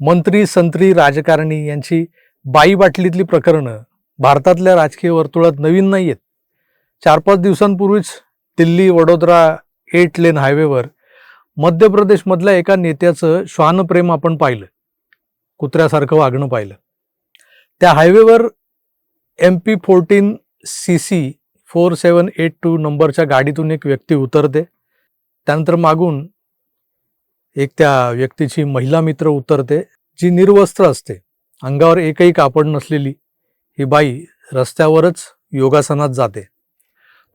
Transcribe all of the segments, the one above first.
मंत्री संत्री राजकारणी यांची बाई बाटलीतली प्रकरणं भारतातल्या राजकीय वर्तुळात नवीन नाही आहेत चार पाच दिवसांपूर्वीच दिल्ली वडोदरा एट लेन हायवेवर मध्य प्रदेशमधल्या एका नेत्याचं श्वानप्रेम आपण पाहिलं. कुत्र्यासारखं वागणं पाहिलं. त्या हायवेवर M P fourteen C C four seven eight two नंबरच्या गाडीतून एक व्यक्ती उतरते. त्यानंतर मागून एक त्या व्यक्तीची महिला मित्र उतरते जी निर्वस्त्र असते. अंगावर एकही कापड नसलेली ही बाई रस्त्यावरच योगासनात जाते.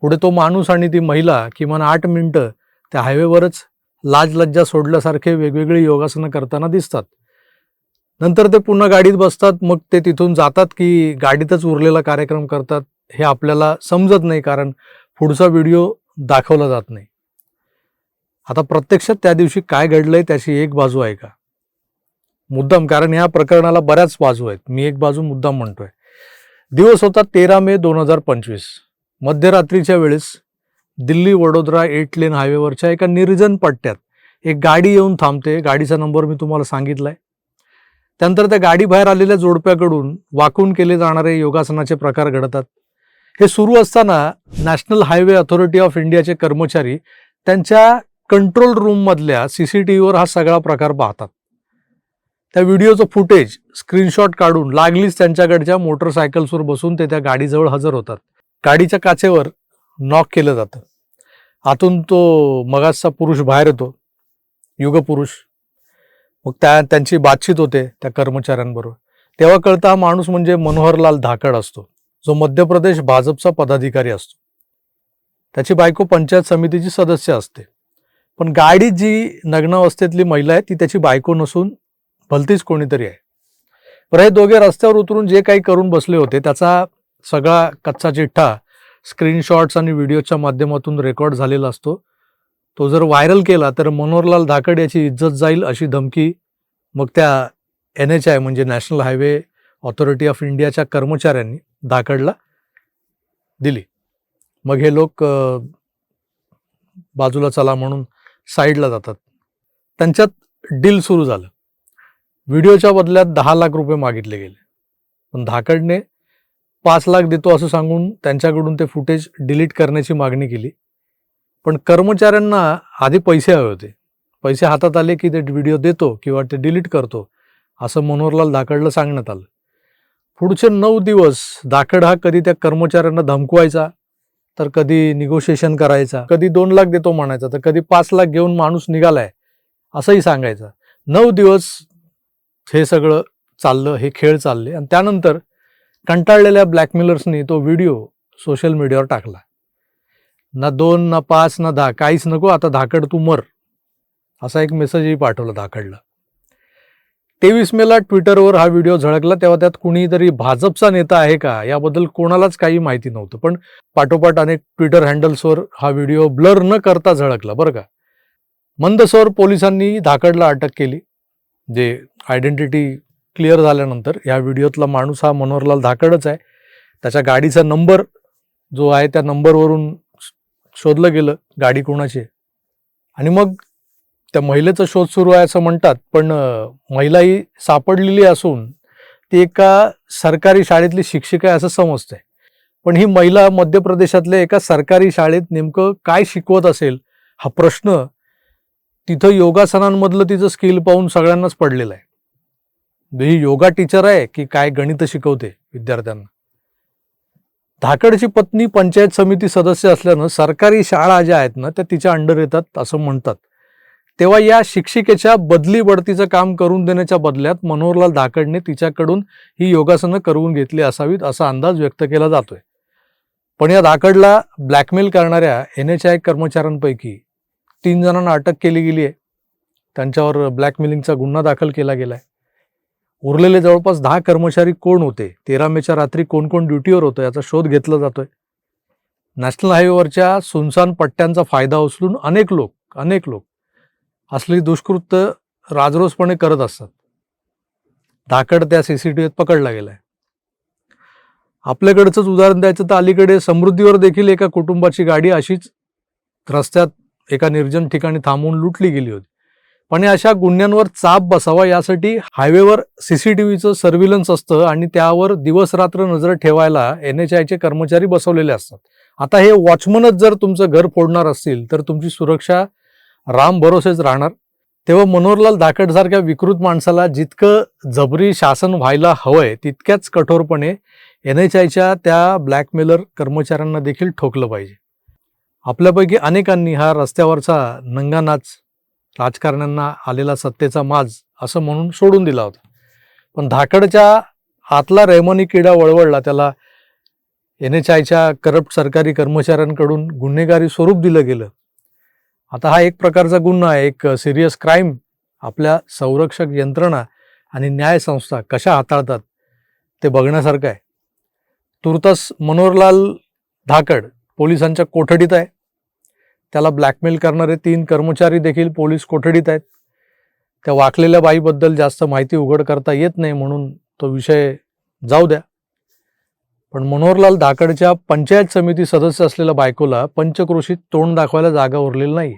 पुढे तो माणूस आणि ती महिला किमान आठ मिनटं त्या हायवेवरच लाज लज्जा सोडल्यासारखे वेगवेगळी योगासनं करताना दिसतात. नंतर ते पुन्हा गाडीत बसतात मग ते तिथून जातात की गाडीतच उरलेला कार्यक्रम करतात हे आपल्याला समजत नाही कारण पुढचा व्हिडिओ दाखवला जात नाही. आता प्रत्यक्षात त्या दिवशी काय घडलंय त्याची एक बाजू आहे का? मुद्दाम कारण ह्या प्रकरणाला बऱ्याच बाजू आहेत. मी एक बाजू मुद्दाम म्हणतोय. दिवस होता तेरा मे दोन हजार पंचवीस. मध्यरात्रीच्या वेळेस दिल्ली वडोदरा एट लेन हायवेवरच्या एका निर्जन पट्ट्यात एक गाडी येऊन थांबते. गाडीचा नंबर मी तुम्हाला सांगितलाय. त्यानंतर त्या गाडी बाहेर आलेल्या जोडप्याकडून वाकून केले जाणारे योगासनाचे प्रकार घडतात. हे सुरू असताना नॅशनल हायवे अथॉरिटी ऑफ इंडियाचे कर्मचारी त्यांच्या कंट्रोल रूममधल्या सी सी टी व्हीवर हा सगळा प्रकार पाहतात. त्या व्हिडिओचं फुटेज स्क्रीनशॉट काढून लागलीच त्यांच्याकडच्या मोटरसायकल्सवर बसून ते त्या गाडीजवळ हजर होतात. गाडीच्या काचेवर नॉक केलं जातं. आतून तो मगाचा पुरुष बाहेर येतो. युगपुरुष. मग त्या त्यांची बातचीत होते त्या कर्मचाऱ्यांबरोबर. तेव्हा कळता हा माणूस म्हणजे मनोहरलाल धाकड असतो. जो मध्य प्रदेश भाजपचा पदाधिकारी असतो. त्याची बायको पंचायत समितीची सदस्य असते. पण गाडीत जी नग्न अवस्थेतली महिला आहे ती त्याची बायको नसून भलतीच कोणीतरी आहे. बरं हे दोघे रस्त्यावर उतरून जे काही करून बसले होते त्याचा सगळा कच्चा चिठ्ठा स्क्रीनशॉट्स आणि व्हिडिओच्या माध्यमातून रेकॉर्ड झालेला असतो. तो जर व्हायरल केला तर मनोहरलाल धाकड याची इज्जत जाईल अशी धमकी मग त्या एन एच आय म्हणजे नॅशनल हायवे ऑथॉरिटी ऑफ इंडियाच्या कर्मचाऱ्यांनी धाकडला दिली. मग हे लोक बाजूला चला म्हणून साईडला जातात. त्यांच्यात डील सुरू झालं. व्हिडिओच्या बदल्यात दहा लाख रुपये मागितले गेले. पण धाकडने पाच लाख देतो असं सांगून त्यांच्याकडून ते फुटेज डिलीट करण्याची मागणी केली. पण कर्मचाऱ्यांना आधी पैसे हवे होते. पैसे हातात आले की ते व्हिडिओ देतो किंवा ते डिलीट करतो असं मनोहरलाल धाकडला सांगण्यात आलं. पुढचे नऊ दिवस धाकड हा कधी त्या कर्मचाऱ्यांना धमकवायचा तर कधी निगोशिएशन करायचा कधी दोन लाख देतो म्हणायचा तर कधी पाच लाख घेऊन माणूस निघालाय असंही सांगायचं. नऊ दिवस हे सगळं चाललं हे खेळ चालले आणि त्यानंतर कंटाळलेल्या ब्लॅकमेलर्सनी तो व्हिडिओ सोशल मीडियावर टाकला. ना दोन ना पाच ना दहा काहीच नको आता धाकड तू मर असा एक मेसेजही पाठवला धाकडला. तेवीस मेला ट्विटरवर हा व्हिडिओ झळकला तेव्हा त्यात कुणीतरी भाजपचा नेता आहे का? याबद्दल कोणालाच काही माहिती नव्हतं पण पाठोपाठ अनेक ट्विटर हँडल्सवर हा व्हिडिओ ब्लर न करता झळकला बरं का? मंदसौर पोलिसांनी धाकडला अटक केली जे आयडेंटिटी क्लिअर झाल्यानंतर या व्हिडिओतला माणूस हा मनोहरलाल धाकडच आहे. त्याच्या गाडीचा नंबर जो आहे त्या नंबरवरून शोधलं गेलं गाडी कोणाची आणि मग त्या महिलेचा शोध सुरू आहे असं म्हणतात पण महिला ही सापडलेली असून ती एका सरकारी शाळेतली शिक्षिका आहे असं समजतंय. पण ही महिला मध्य प्रदेशातल्या एका सरकारी शाळेत नेमकं काय शिकवत असेल हा प्रश्न तिथं योगासनांमधलं तिचं स्किल पाहून सगळ्यांनाच पडलेलं आहे. म्हणजे ही योगा टीचर आहे की काय गणित शिकवते विद्यार्थ्यांना? धाकडची पत्नी पंचायत समिती सदस्य असल्यानं सरकारी शाळा ज्या आहेत ना त्या तिच्या अंडर येतात असं म्हणतात. तेव्हा या शिक्षिकेच्या बदली बढतीचं काम करून देण्याच्या बदल्यात मनोहरलाल धाकडने तिच्याकडून ही योगासनं करवून घेतली असावीत असा अंदाज व्यक्त केला जातोय. पण या धाकडला ब्लॅकमेल करणाऱ्या एन एच आय कर्मचाऱ्यांपैकी तीन जणांना अटक केली गेली आहे. त्यांच्यावर ब्लॅकमेलिंगचा गुन्हा दाखल केला गेलाय. उरलेले जवळपास दहा कर्मचारी कोण होते तेरा मेच्या रात्री कोण कोण ड्युटीवर होतं याचा शोध घेतला जातोय. नॅशनल हायवेवरच्या सुनसान पट्ट्यांचा फायदा उचलून अनेक लोक अनेक लोक असली दुष्कृत्य राजरोसपणे करत असतात. धाकड त्या सीसीटीव्हीत पकडला गेलाय. आपल्याकडचंच उदाहरण द्यायचं तर अलीकडे समृद्धीवर देखील एका कुटुंबाची गाडी अशीच रस्त्यात एका निर्जन ठिकाणी थांबवून लुटली गेली होती. पण या अशा गुन्ह्यांवर चाप बसावा यासाठी हायवेवर सीसीटीव्हीचं सर्व्हिलन्स असतं आणि त्यावर दिवस रात्र नजर ठेवायला एन एच आयचे कर्मचारी बसवलेले असतात. आता हे वॉचमनच जर तुमचं घर फोडणार असतील तर तुमची सुरक्षा राम भरोसेच राहणार. तेव्हा मनोहरलाल धाकटसारख्या विकृत माणसाला जितकं जबरी शासन व्हायला हवंय तितक्याच कठोरपणे एन एच आयच्या त्या ब्लॅकमेलर कर्मचाऱ्यांना देखील ठोकलं पाहिजे. आपल्यापैकी अनेकांनी हा रस्त्यावरचा नंगानाच राजकारण्यांना आलेला सत्तेचा माज असं म्हणून सोडून दिला होता. पण धाकडच्या आतला रेमनी किडा वळवळला त्याला एन एच आयच्या करप्ट सरकारी कर्मचाऱ्यांकडून गुन्हेगारी स्वरूप दिलं गेलं. आता हा एक प्रकारचा गुन्हा आहे एक सिरियस क्राईम आपल्या संरक्षक यंत्रणा आणि न्यायसंस्था कशा हाताळतात ते बघण्यासारखं आहे. तुर्तास मनोहरलाल धाकड पोलिसांच्या कोठडीत आहे. त्याला ब्लॅकमेल करणारे तीन कर्मचारी देखील पोलीस कोठडीत आहेत. त्या वाकलेल्या बाईबद्दल जास्त माहिती उघड करता येत नाही म्हणून तो विषय जाऊ द्या. पण मनोहरलाल धाकडच्या पंचायत समिती सदस्य असलेल्या बायकोला पंचक्रोशीत तोंड दाखवायला जागा उरलेली नाही.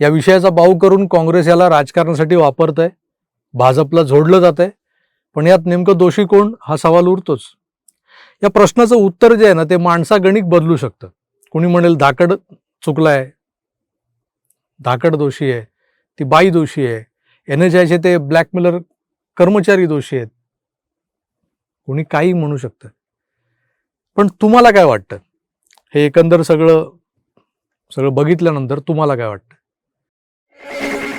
या विषयाचा बाऊ करून काँग्रेस याला राजकारणासाठी वापरत आहे भाजपला झोडलं जात आहे पण यात नेमकं दोषी कोण? हा सवाल उरतोच. या प्रश्नाचं उत्तर जे आहे ना ते माणसागणिक बदलू शकतं. कोणी म्हणेल धाकड चुकलाय धाकड दोषी आहे. ती बाई दोषी आहे. एन एच आयचे ते ब्लॅकमेलर कर्मचारी दोषी आहेत. कोणी काही म्हणू शकतं. पण तुम्हाला काय वाटतं? हे एकंदर सगळं सगळं बघितल्यानंतर तुम्हाला काय वाटतं? Thank you.